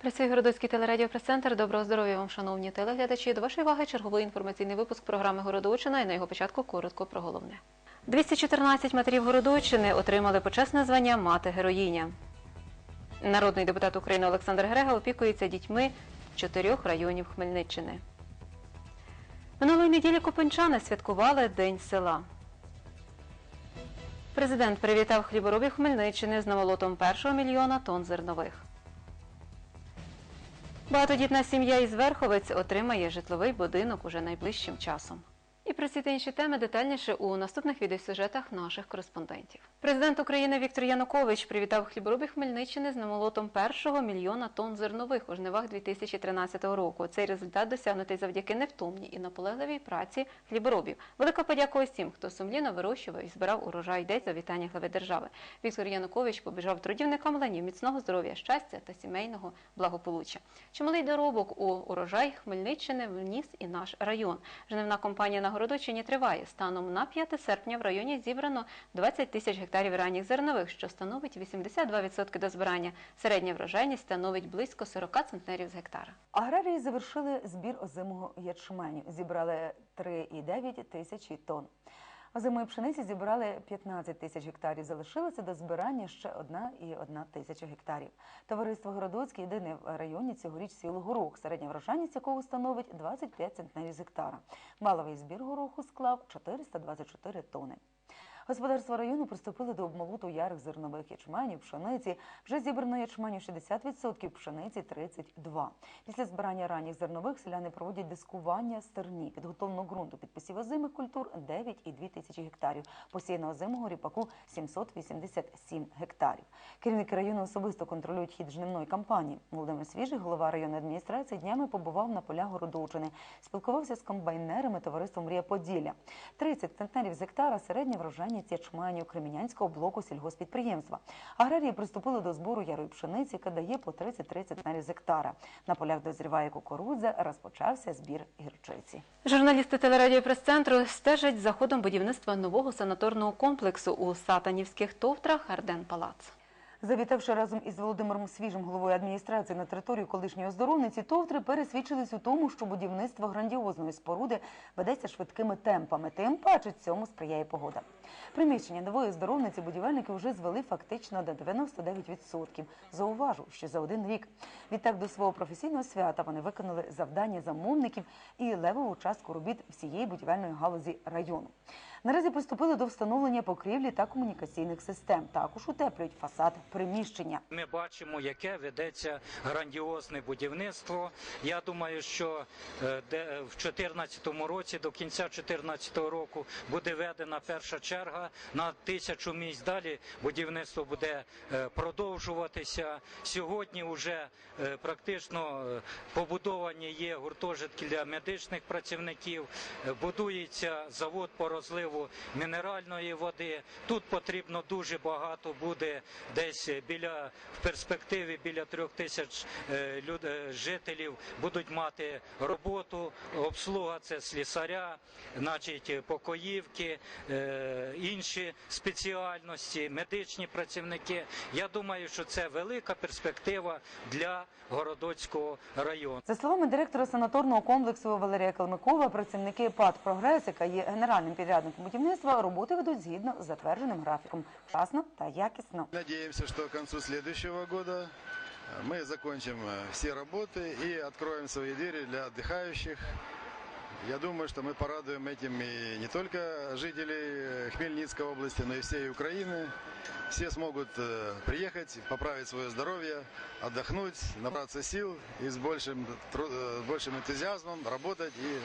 Працює Городоцький телерадіопрес-центр. Доброго здоров'я вам, шановні телеглядачі. До вашої уваги черговий інформаційний випуск програми Городочина і на його початку коротко про головне. 214 матерів Городочини отримали почесне звання Мати героїня. Народний депутат України Олександр Грега опікується дітьми чотирьох районів Хмельниччини. Минулої неділі копинчани святкували День села. Президент привітав хліборобів Хмельниччини з намолотом першого мільйона тонн зернових. Багатодітна сім'я із Верховець отримає житловий будинок уже найближчим часом. Про ці та інші теми детальніше у наступних відеосюжетах наших кореспондентів. Президент України Віктор Янукович привітав хліборобів Хмельниччини з намолотом першого мільйона тонн зернових у жнивах 2013 року. Цей результат досягнутий завдяки невтомній і наполегливій праці хліборобів. Велика подяка усім, хто сумлінно вирощував і збирав урожай. Йдеться вітання глави держави. Віктор Янукович побажав трудівникам ланів міцного здоров'я, щастя та сімейного благополуччя. Чималий доробок у урожай Хмельниччини вніс і наш район. Жнивна компанія на Городочині триває. Станом на 5 серпня в районі зібрано 20 тисяч гектарів ранніх зернових, що становить 82% до збирання. Середня врожайність становить близько 40 центнерів з гектара. Аграрії завершили збір озимого ячменю. Зібрали 3,9 тисячі тонн. Озимої пшениці зібрали 15 тисяч гектарів. Залишилося до збирання ще 1,1 тисяча гектарів. Товариство Городоцьке єдине в районі цьогоріч сіло горох, середня врожайність якого становить 25 центнерів з гектара. Валовий збір гороху склав 424 тони. Господарства району приступили до обмолоту ярих зернових ячменів, пшениці. Вже зібрано ячменю 60%, пшениці 32%. Після збирання ранніх зернових селяни проводять дискування стерні, підготовленого ґрунту під посів озимих культур 9,2 тисячі гектарів, посіяно озимого ріпаку 787 гектарів. Керівники району особисто контролюють хід жнивної кампанії. Володимир Свіжий, голова районної адміністрації, днями побував на полях Городовчини, спілкувався з комбайнерами товариства Мрія Поділля. 30 центнерів з гектара середня врожайність цячменю Кремінянського блоку сільгоспідприємства. Аграрії приступили до збору ярої пшениці, яка дає по 33 центнерів гектара. На полях дозріває кукурудза, розпочався збір гірчиці. Журналісти телерадіопрес-центру стежать за ходом будівництва нового санаторного комплексу у Сатанівських товтрах Арден Палац. Завітавши разом із Володимиром Свіжим, головою адміністрації на територію колишньої оздоровниці, товтри пересвідчились у тому, що будівництво грандіозної споруди ведеться швидкими темпами. Тим паче цьому сприяє погода. Приміщення нової оздоровниці будівельники вже звели фактично до 99%. Зауважу, що за один рік. Відтак до свого професійного свята вони виконали завдання замовників і левову частку робіт всієї будівельної галузі району. Наразі приступили до встановлення покрівлі та комунікаційних систем. Також утеплюють фасад приміщення. Ми бачимо, яке ведеться грандіозне будівництво. Я думаю, що е, в 2014 році, до кінця 2014 року, буде ведена перша черга на тисячу місць. Далі будівництво буде е, продовжуватися. Сьогодні вже е, практично е, побудовані є гуртожитки для медичних працівників, е, будується завод по розливу мінеральної води. Тут потрібно дуже багато буде десь біля в перспективі біля трьох тисяч е, люд, е, жителів будуть мати роботу. Обслуга це слісаря, значить покоївки, е, інші спеціальності, медичні працівники. Я думаю, що це велика перспектива для Городоцького району. За словами директора санаторного комплексу Валерія Калмикова, працівники ПАД «Прогрес», яка є генеральним підрядником будівництва, роботи ведуть згідно з затвердженим графіком, вчасно та якісно. Надеемся, что к концу следующего года э, мы закончим э, все работы и откроем свои двери для отдыхающих. Я думаю, что мы порадуем этим и не только жителей э, Хмельницкой области, но и всей Украины. Все смогут э, приехать, поправить свое здоровье, отдохнуть, набраться сил и с большим, тру- э, большим энтузиазмом работать и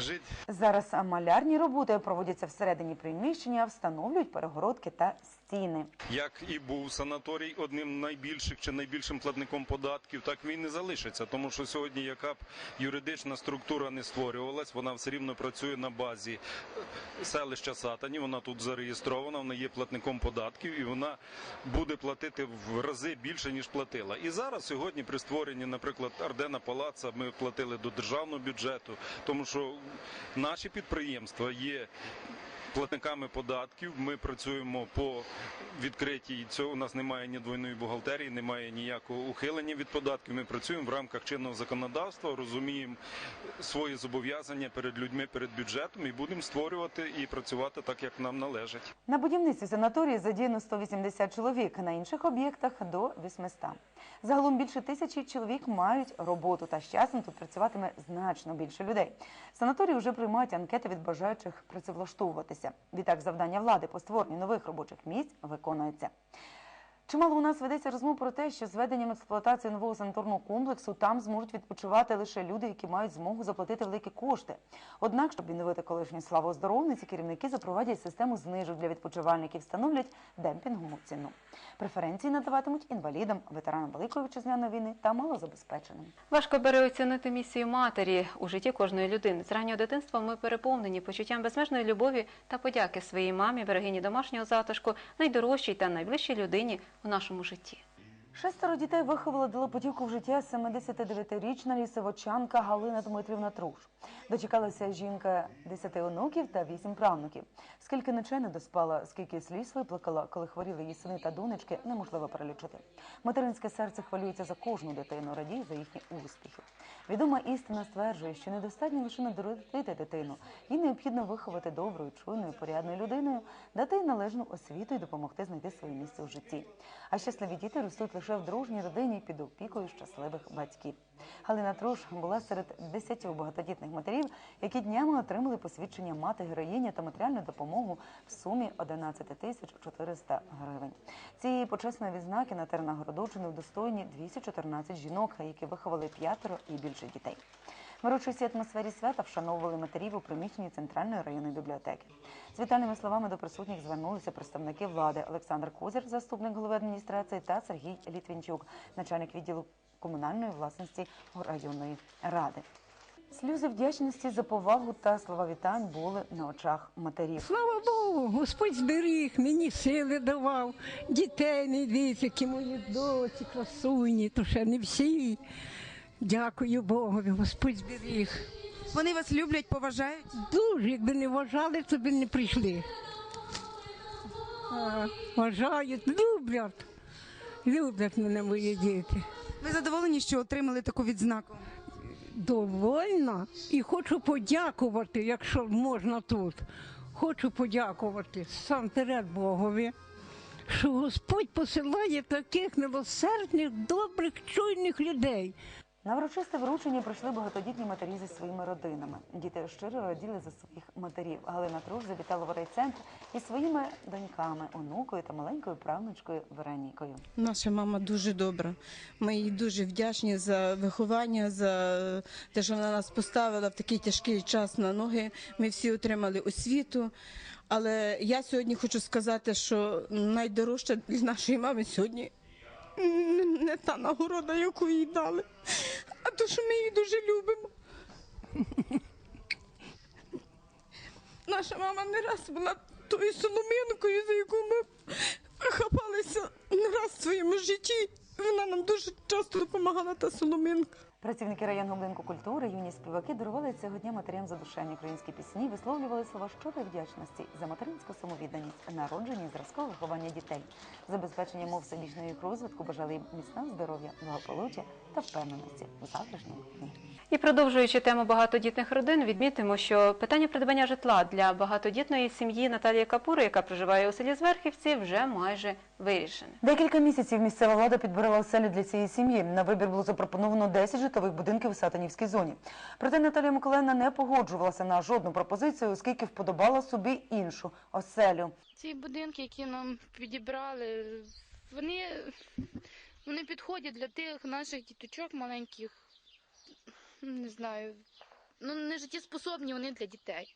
жить. Зараз малярні роботи проводяться всередині приміщення, встановлюють перегородки та стіни. Як і був санаторій одним найбільших чи найбільшим платником податків, так він і залишиться. Тому що сьогодні, яка б юридична структура не створювалась, вона все рівно працює на базі селища Сатані. Вона тут зареєстрована, вона є платником податків, і вона буде платити в рази більше ніж платила. І зараз сьогодні при створенні, наприклад, Ардена Палаца, ми платили до державного бюджету, тому що наші підприємства є платниками податків. Ми працюємо по відкритій цього. У нас немає ні двойної бухгалтерії, немає ніякого ухилення від податків. Ми працюємо в рамках чинного законодавства, розуміємо свої зобов'язання перед людьми, перед бюджетом і будемо створювати і працювати так, як нам належить. На будівництві санаторії задіяно 180 чоловік, на інших об'єктах до 800. Загалом більше тисячі чоловік мають роботу, та з часом тут працюватиме значно більше людей. Санаторії вже приймають анкети від бажаючих працевлаштовуватися. Відтак завдання влади по створенню нових робочих місць виконується. Чимало у нас ведеться розмов про те, що з введенням експлуатації нового санаторного комплексу там зможуть відпочивати лише люди, які мають змогу заплатити великі кошти. Однак, щоб відновити колишню славу оздоровниці, керівники запровадять систему знижок для відпочивальників, встановлять демпінгову ціну. Преференції надаватимуть інвалідам, ветеранам Великої вітчизняної війни та малозабезпеченим. Важко бере оцінити місію матері у житті кожної людини. З раннього дитинства ми переповнені почуттям безмежної любові та подяки своїй мамі, берегині домашнього затишку, найдорожчій та найближчій людині у нашому житті. Шестеро дітей виховала дала потівку в життя 79-річна лісовочанка Галина Дмитрівна Труш. Дочекалася жінка 10 онуків та 8 правнуків. Скільки ночей не доспала, скільки сліз виплакала, коли хворіли її сини та донечки, неможливо перелічити. Материнське серце хвилюється за кожну дитину, радіє за їхні успіхи. Відома істина стверджує, що недостатньо лише народити дитину. Їй необхідно виховати доброю, чуйною, порядною людиною, дати їй належну освіту і допомогти знайти своє місце у житті. А щасливі діти ростуть лише в дружній родині під опікою щасливих батьків. Галина Труш була серед десятьох багатодітних матерів, які днями отримали посвідчення мати героїня та матеріальну допомогу в сумі 11 тисяч 400 гривень. Цієї почесної відзнаки на тернагородочини удостоєні 214 жінок, які виховали п'ятеро і більше дітей. В атмосфері свята вшановували матерів у приміщенні центральної районної бібліотеки. З вітальними словами до присутніх звернулися представники влади Олександр Козір, заступник голови адміністрації, та Сергій Літвінчук, начальник відділу комунальної власності районної ради. Сльози вдячності за повагу та слова вітань були на очах матерів. Слава Богу, Господь зберіг, мені сили давав, дітей дивіться, які мої доці, красуні, то ще не всі. Дякую Богові, Господь зберіг. Вони вас люблять, поважають. Дуже, якби не вважали, то б не прийшли. А, вважають, люблять. Люблять мене мої діти. Ви задоволені, що отримали таку відзнаку? Довольна і хочу подякувати, якщо можна тут. Хочу подякувати сам перед Богові, що Господь посилає таких милосердних, добрих, чуйних людей. На урочисте вручення прийшли багатодітні матері зі своїми родинами. Діти щиро раділи за своїх матерів. Галина Труш завітала в райцентр із своїми доньками, онукою та маленькою правнучкою Веронікою. Наша мама дуже добра. Ми їй дуже вдячні за виховання, за те, що вона нас поставила в такий тяжкий час на ноги. Ми всі отримали освіту. Але я сьогодні хочу сказати, що найдорожча для нашої мами сьогодні не та нагорода, яку їй дали, а то, що ми її дуже любимо. Наша мама не раз була тою соломинкою, за яку ми хапалися не раз в своєму житті. Вона нам дуже часто допомагала та соломинка. Працівники районного будинку культури, юні співаки дарували цього дня матерям задушевні українські пісні, висловлювали слова щирої вдячності за материнську самовідданість, народження і зразкове виховання дітей, забезпечення мов всебічного їх розвитку, бажали їм міцного здоров'я, благополуччя та впевненості у завтрашньому дні. І продовжуючи тему багатодітних родин, відмітимо, що питання придбання житла для багатодітної сім'ї Наталії Капури, яка проживає у селі Зверхівці, вже майже вирішене. Декілька місяців місцева влада підбирала оселі для цієї сім'ї. На вибір було запропоновано 10 житлових будинків у Сатанівській зоні. Проте Наталія Миколаївна не погоджувалася на жодну пропозицію, оскільки вподобала собі іншу оселю. Ці будинки, які нам підібрали, вони, вони підходять для тих наших діточок маленьких. Не знаю. Ну, не життєспособні вони для дітей.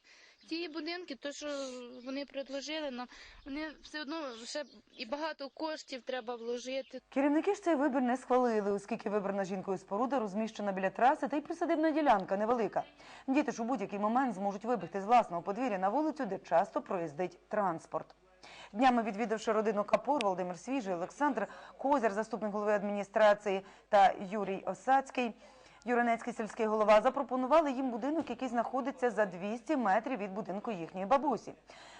Ті будинки, то, що вони предложили нам, вони все одно ще і багато коштів треба вложити. Керівники ж цей вибір не схвалили, оскільки вибрана жінкою споруда розміщена біля траси та й присадибна ділянка невелика. Діти ж у будь-який момент зможуть вибігти з власного подвір'я на вулицю, де часто проїздить транспорт. Днями відвідавши родину Капур, Володимир Свіжий, Олександр Козір, заступник голови адміністрації та Юрій Осацький, Юринецький сільський голова запропонували їм будинок, який знаходиться за 200 метрів від будинку їхньої бабусі.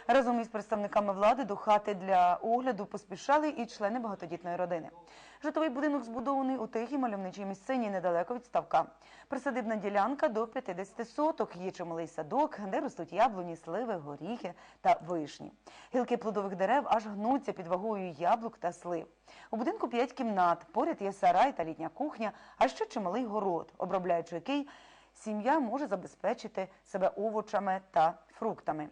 Разом із представниками влади до хати для огляду поспішали і члени багатодітної родини. Житловий будинок збудований у тихій мальовничій місцині недалеко від ставка. Присадибна ділянка до 50 соток. Є чималий садок, де ростуть яблуні, сливи, горіхи та вишні. Гілки плодових дерев аж гнуться під вагою яблук та слив. У будинку п'ять кімнат, поряд є сарай та літня кухня, а ще чималий город, обробляючи який сім'я може забезпечити себе овочами та фруктами.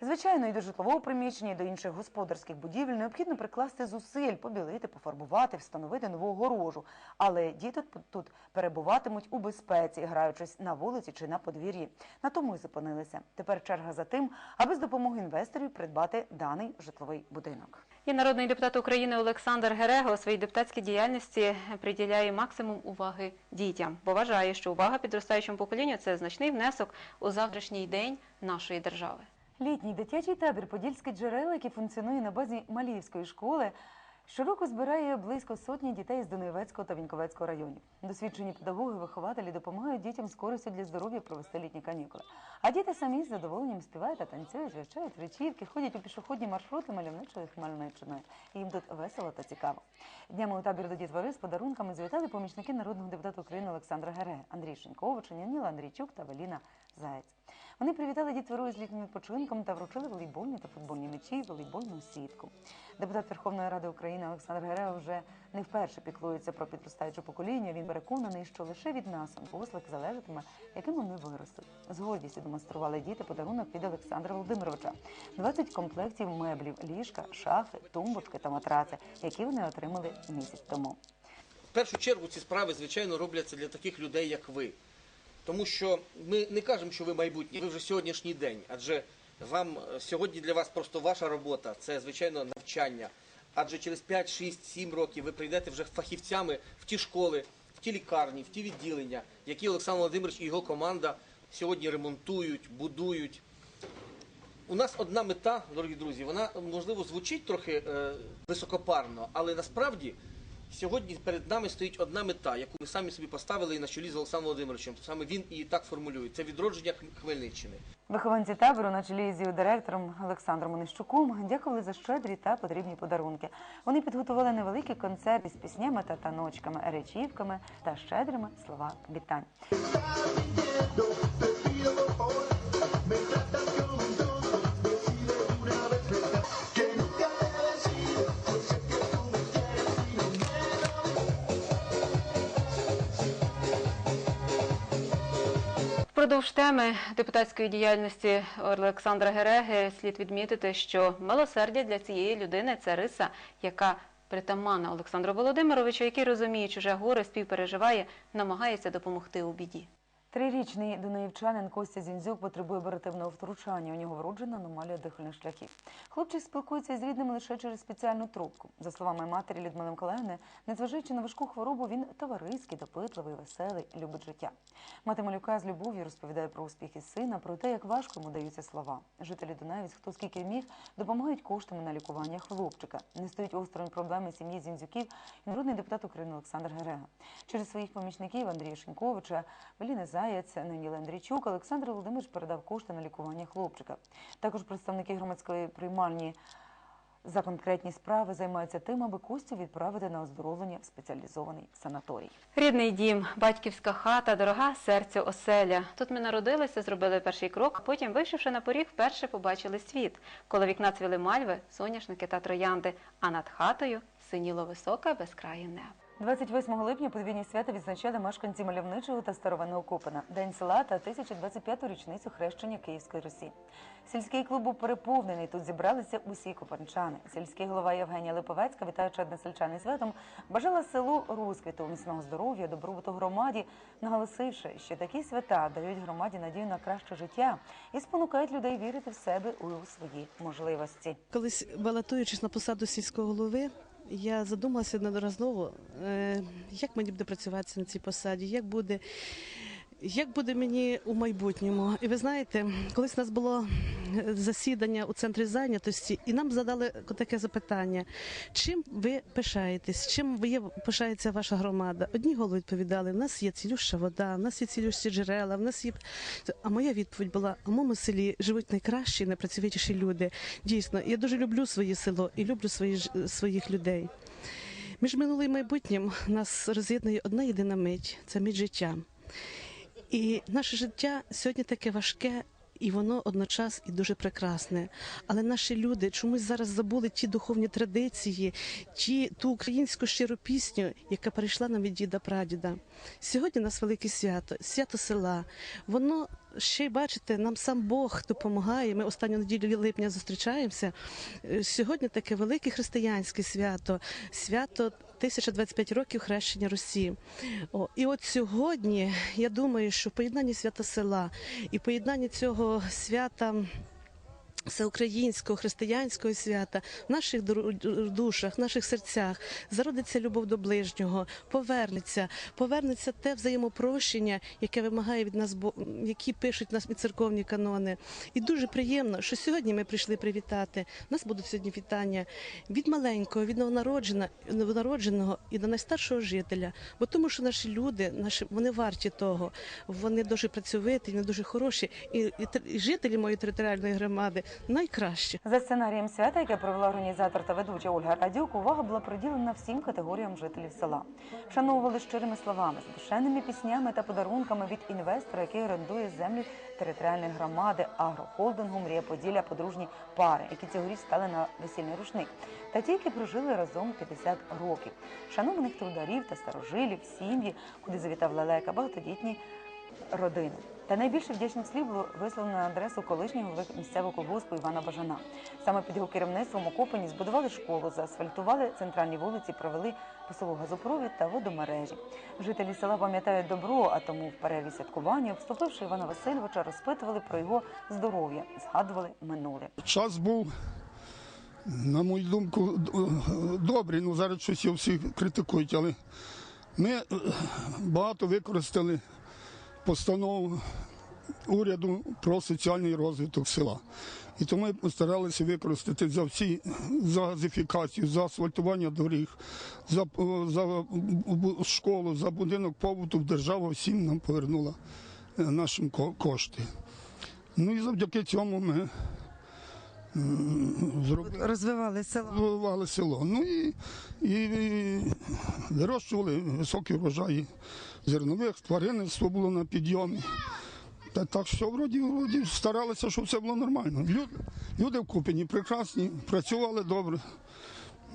Звичайно, і до житлового приміщення, і до інших господарських будівель необхідно прикласти зусиль, побілити, пофарбувати, встановити нову огорожу. Але діти тут- перебуватимуть у безпеці, граючись на вулиці чи на подвір'ї. На тому і зупинилися. Тепер черга за тим, аби з допомогою інвесторів придбати даний житловий будинок. І народний депутат України Олександр Герега у своїй депутатській діяльності приділяє максимум уваги дітям, бо вважає, що увага підростаючому поколінню це значний внесок у завтрашній день нашої держави. Літній дитячий табір Подільське джерело, який функціонує на базі Маліївської школи, щороку збирає близько сотні дітей з Донецького та Віньковецького районів. Досвідчені педагоги, вихователі допомагають дітям з користю для здоров'я провести літні канікули. А діти самі з задоволенням співають та танцюють, вивчають речівки, ходять у пішохідні маршрути мальовничою Хмельниччиною. Їм тут весело та цікаво. Днями у табір до дітвори з подарунками звітали помічники народного депутата України Олександра Гере, Андрій Шинькович, Яніла Андрійчук та Валіна Заєць. Вони привітали дітвору з літнім відпочинком та вручили волейбольні та футбольні м'ячі, і волейбольну сітку. Депутат Верховної Ради України Олександр Герега вже не вперше піклується про підростаюче покоління. Він переконаний, що лише від нас послуг залежатиме, якими вони виростуть. З гордістю демонстрували діти подарунок від Олександра Володимировича. 20 комплектів меблів, ліжка, шафи, тумбочки та матраци, які вони отримали місяць тому. В першу чергу ці справи, звичайно, робляться для таких людей, як ви. Тому що ми не кажемо, що ви майбутнє, ви вже сьогоднішній день. Адже вам е, сьогодні для вас просто ваша робота, це звичайно навчання. Адже через 5, 6, 7 років ви прийдете вже фахівцями в ті школи, в ті лікарні, в ті відділення, які Олександр Володимирович і його команда сьогодні ремонтують, будують. У нас одна мета, дорогі друзі, вона можливо звучить трохи е, високопарно, але насправді сьогодні перед нами стоїть одна мета, яку ми самі собі поставили і на чолі з Олександром Володимировичем. Саме він і так формулює. Це відродження Хмельниччини. Вихованці табору на чолі з його директором Олександром Онищуком дякували за щедрі та потрібні подарунки. Вони підготували невеликий концерт із піснями та таночками, речівками та щедрими слова вітань. Впродовж теми депутатської діяльності Олександра Гереги слід відмітити, що милосердя для цієї людини це риса, яка притамана Олександру Володимировичу, який розуміє чуже горе, співпереживає, намагається допомогти у біді. Трирічний дунаївчанин Костя Зінзюк потребує оперативного втручання. У нього вроджена аномалія дихальних шляхів. Хлопчик спілкується з рідними лише через спеціальну трубку. За словами матері Людмили Миколаївни, незважаючи на важку хворобу, він товариський, допитливий, веселий, любить життя. Мати малюка з любов'ю розповідає про успіхи сина, про те, як важко йому даються слова. Жителі Дунаєвець, хто скільки міг, допомагають коштами на лікування хлопчика. Не стоїть осторонь проблеми сім'ї Зінзюків і народний депутат України Олександр Герега. Через своїх помічників Андрія Шиньковича, Веліни Заєць, Наніла Андрійчук, Олександр Володимирович передав кошти на лікування хлопчика. Також представники громадської приймальні за конкретні справи займаються тим, аби Костю відправити на оздоровлення в спеціалізований санаторій. Рідний дім, батьківська хата, дорога серцю оселя. Тут ми народилися, зробили перший крок, потім, вийшовши на поріг, вперше побачили світ. Коло вікна цвіли мальви, соняшники та троянди, а над хатою синіло високе безкрає небо. 28 липня подвійні свята відзначали мешканці Мальовничого та Старовинного Копана, День села та 1025-ту річницю хрещення Київської Русі. Сільський клуб був переповнений. Тут зібралися усі копанчани. Сільський голова Євгенія Липовецька, вітаючи односельчани святом, бажала селу розквіту, міцного здоров'я, добробуту громаді, наголосивши, що такі свята дають громаді надію на краще життя і спонукають людей вірити в себе у свої можливості. Колись балотуючись на посаду сільського голови, я задумалася неодноразово, е, як мені буде працюватися на цій посаді, як буде Як буде мені у майбутньому? І ви знаєте, колись у нас було засідання у центрі зайнятості, і нам задали таке запитання: чим ви пишаєтесь? Чим ви пишається ваша громада? Одні голови відповідали: в нас є цілюща вода, в нас є цілющі джерела, в нас є. А моя відповідь була: у моєму селі живуть найкращі, найпрацьовитіші люди. Дійсно, я дуже люблю своє село і люблю свої, своїх людей. Між минулим і майбутнім нас роз'єднує одна єдина мить це мить життя. І наше життя сьогодні таке важке. І воно одночас і дуже прекрасне. Але наші люди чомусь зараз забули ті духовні традиції, ті ту українську щиру пісню, яка перейшла нам від діда прадіда. Сьогодні у нас велике свято, свято села. Воно ще й бачите, нам сам Бог допомагає. Ми останню неділю липня зустрічаємося. Е, Сьогодні таке велике християнське свято, свято 1025 років хрещення Росії. О, і от сьогодні я думаю, що поєднання свята села і поєднання цього свята. Всеукраїнського християнського свята в наших ду- душах, в наших серцях зародиться любов до ближнього, повернеться, повернеться те взаємопрощення, яке вимагає від нас які пишуть нас і церковні канони. І дуже приємно, що сьогодні ми прийшли привітати. У нас будуть сьогодні вітання від маленького, від новонароджена- новонародженого і до найстаршого жителя. Бо тому, що наші люди, наші вони варті того. Вони дуже працьовиті, вони дуже хороші. І, і, і жителі моєї територіальної громади найкращі. За сценарієм свята, яке провела організатор та ведуча Ольга Радюк, увага була приділена всім категоріям жителів села. Вшановували щирими словами, задушенними піснями та подарунками від інвестора, який орендує землі територіальної громади агрохолдингу Мрія Поділля подружні пари, які цьогоріч стали на весільний рушник. Та ті, які прожили разом 50 років. Шанованих трударів та старожилів, сім'ї, куди завітав лелека, багатодітні родини. Та найбільше вдячних слів було висловлено на адресу колишнього місцевого колгоспу Івана Бажана. Саме під його керівництвом у Копані збудували школу, заасфальтували центральні вулиці, провели по газопровід та водомережі. Жителі села пам'ятають добро, а тому в перерві святкування, обслухавши Івана Васильовича, розпитували про його здоров'я, згадували минуле. Час був, на мою думку, добрий. Ну зараз щось його всі критикують, але ми е, багато використали постанов уряду про соціальний розвиток села. І тому ми постаралися використати за всі за газифікацію, за асфальтування доріг, за, за школу, за будинок побуту. Держава всім нам повернула е, нашим кошти. Ну і завдяки цьому ми зробили Розвивали село. розвивали село. Ну і, і, і вирощували високі врожаї зернових, тваринництво було на підйомі. Та так що вроді, вроді старалися, щоб все було нормально. Люди, люди в Купені прекрасні, працювали добре.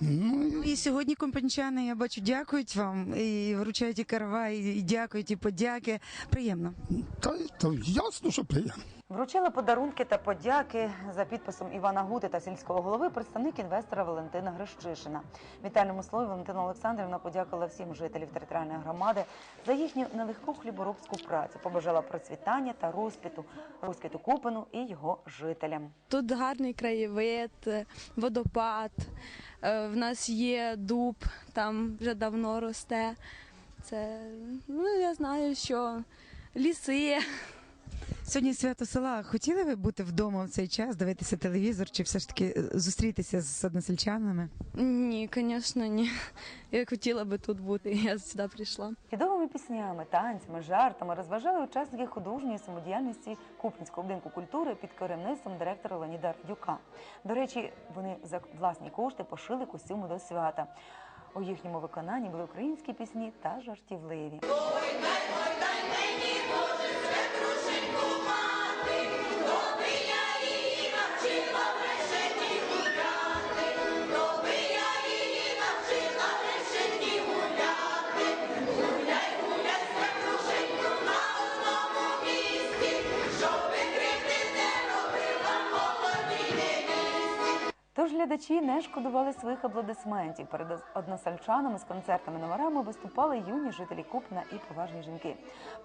Ну, і... І сьогодні компанчани, я бачу, дякують вам і вручають і карва, і дякують, і подяки. Приємно. Та, та ясно, що приємно. Вручила подарунки та подяки за підписом Івана Гути та сільського голови представник інвестора Валентина Грищишина. Вітальному слові Валентина Олександрівна подякувала всім жителів територіальної громади за їхню нелегку хліборобську працю. Побажала процвітання та розквіту, розквіту Купину і його жителям. Тут гарний краєвид, водопад. е, В нас є дуб, там вже давно росте. Це ну я знаю, що ліси. Сьогодні свято села. Хотіли ви бути вдома в цей час, дивитися телевізор, чи все ж таки е, зустрітися з односельчанами? Ні, звісно, ні. Я хотіла би тут бути. Я сюди прийшла. Чудовими піснями, танцями, жартами розважали учасники художньої самодіяльності Купінського будинку культури під керівництвом директора Леоніда Радюка. До речі, вони за власні кошти пошили костюми до свята. У їхньому виконанні були українські пісні та жартівливі. Глядачі не шкодували своїх аплодисментів. Перед односельчанами з концертами номерами виступали юні жителі Купна і поважні жінки.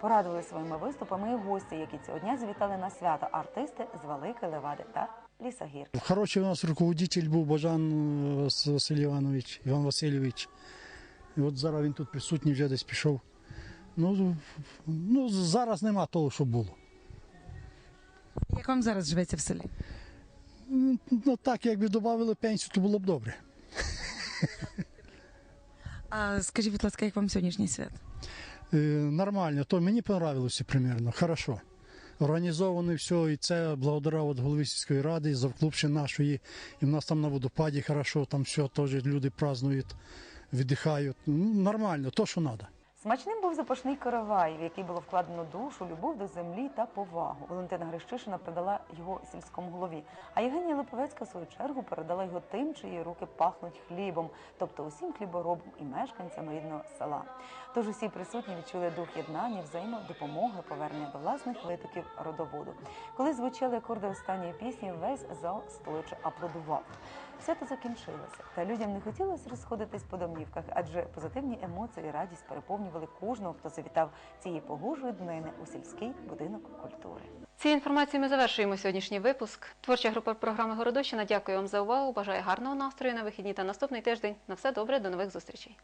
Порадували своїми виступами і гості, які цього дня завітали на свято артисти з Великої Левади та Лісогір. Хороший у нас руководитель був Бажан е, Василь Іванович, Іван Васильович. І от зараз він тут присутній, вже десь пішов Ну, ну, зараз нема того, що було. Як вам зараз живеться в селі? Ну так, якби додали пенсію, то було б добре. А скажіть, будь ласка, як вам сьогоднішній свят? Е, нормально, то мені понравилося примерно, хорошо. Організовано все, і це благодаря от голові сільської ради, завклубши нашої, і в нас там на водопаді хорошо, там все теж люди празднують, віддихають. Ну, нормально, то, що треба. Смачним був запашний каравай, в який було вкладено душу, любов до землі та повагу. Валентина Грищишина передала його сільському голові. А Євгенія Липовецька, в свою чергу, передала його тим, чиї руки пахнуть хлібом, тобто усім хліборобам і мешканцям рідного села. Тож усі присутні відчули дух єднання, взаємодопомоги, повернення до власних витоків родоводу. Коли звучали акорди останньої пісні, весь зал стоячи аплодував. Свято закінчилося, та людям не хотілося розходитись по домівках, адже позитивні емоції і радість переповнювали кожного, хто завітав цієї погожої днини у сільський будинок культури. Цією інформацією ми завершуємо сьогоднішній випуск. Творча група програми Городощина дякую вам за увагу. Бажаю гарного настрою на вихідні та наступний тиждень. На все добре, до нових зустрічей.